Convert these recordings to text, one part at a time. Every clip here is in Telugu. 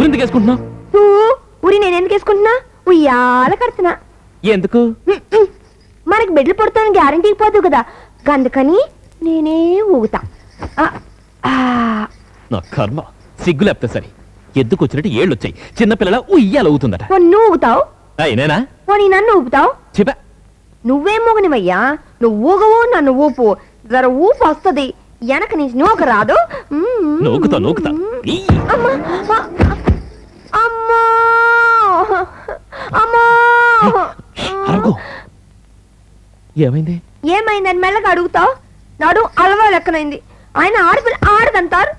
వేసుకుంటున్నావు నువ్వు ఉరి నేను ఎందుకు వేసుకుంటున్నా ఉయ్యాల కడుతున్నా. ఎందుకు. మనకి బెడ్లు పడుతాను గ్యారంటీ పోదు కదా. అందుకని నేనే ఊగుతా. నా కర్మ. సిగ్గు లేపితే సరే. ఎద్దుకు వచ్చినట్టు ఏళ్ళు వచ్చాయి చిన్నపిల్లల ఉయ్యాలు పోనీ నువ్వు ఊగుతావు? పోనీ నన్ను ఊపుతావు చెప్పా. నువ్వేం మొగనివయ్యా నువ్వు ఊగవు నన్ను ఊపు. జర ఊపు వస్తుంది. వెనక నుంచి నూక రాదు. నూకుతా నూకుతా. ఈ. అమ్మా ఆ, అమ్మా. అమ్మా. అరగో ఏమైంది? ఏమైందని మెల్లగా అడుగుతావు? నడు అలవా లెక్కనైంది. ఆయన ఆడపిల్ల ఆడదంటారు.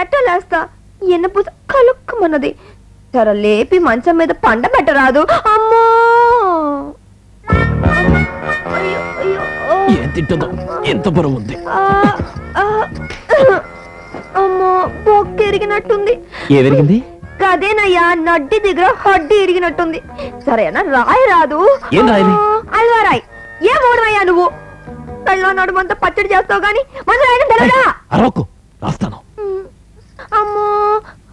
ఎట్ట లేస్తా? ఎన్న పూత కలుక్కుమన్నది. సరే లేపి మంచం మీద పండ పెట్టరాదు. అమ్మో. తింటుందో? ఎంత బరువు ఉంది అమ్మో బొక్క ఎరిగినట్టుంది. ఏ విరిగింది కదేనయ్యా నడ్డి దగ్గర హడ్డి ఇరిగినట్టుంది సరేనా రాయి రాదు. ఏం రాయాలి? అల్వా రాయి. ఏం ఓడవయ్యా నువ్వు? కళ్ళ నడుమంతా పచ్చడి చేస్తావు గాని మందు రాయడం తెలవదా? అరవకు రాస్తాను. అమ్మో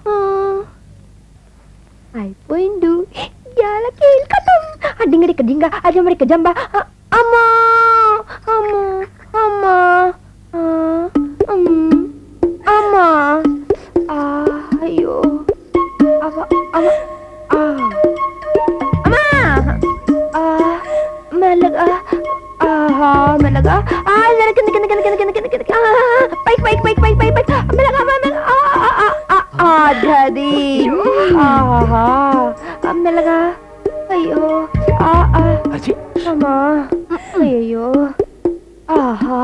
ఆ. అయిపోయిండు. యాలకి కథం అడ్డింగడిక డింగ అజమడిక జంబ అమ్మా. అమ్మా అమ్మా అమ్మా. అయ్యో. అవ అవ మెల్లగా ఆహా మెల్లగా. ఆ కింద కింద కింద కింద కింద కింద కింద. పైకి పైకి పైకి పైకి పైకి పైకి. మెల్లగా అదది ఆహా మెల్లగా. అయ్యో. అమ్మా. అయ్యో ఆహా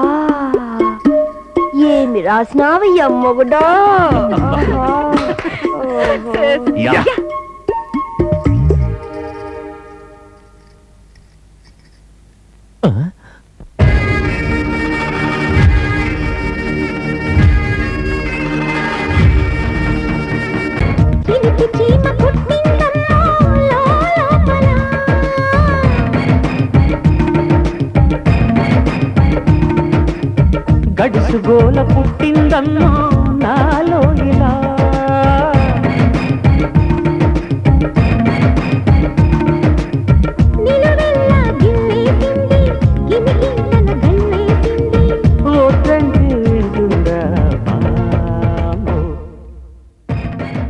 ఏమి రాసినావయ్య మొగుడా ఆహా. ఓహో. యా. ఆ? గడుసు గోల పుట్టిందమ్మో నాలో ఇలా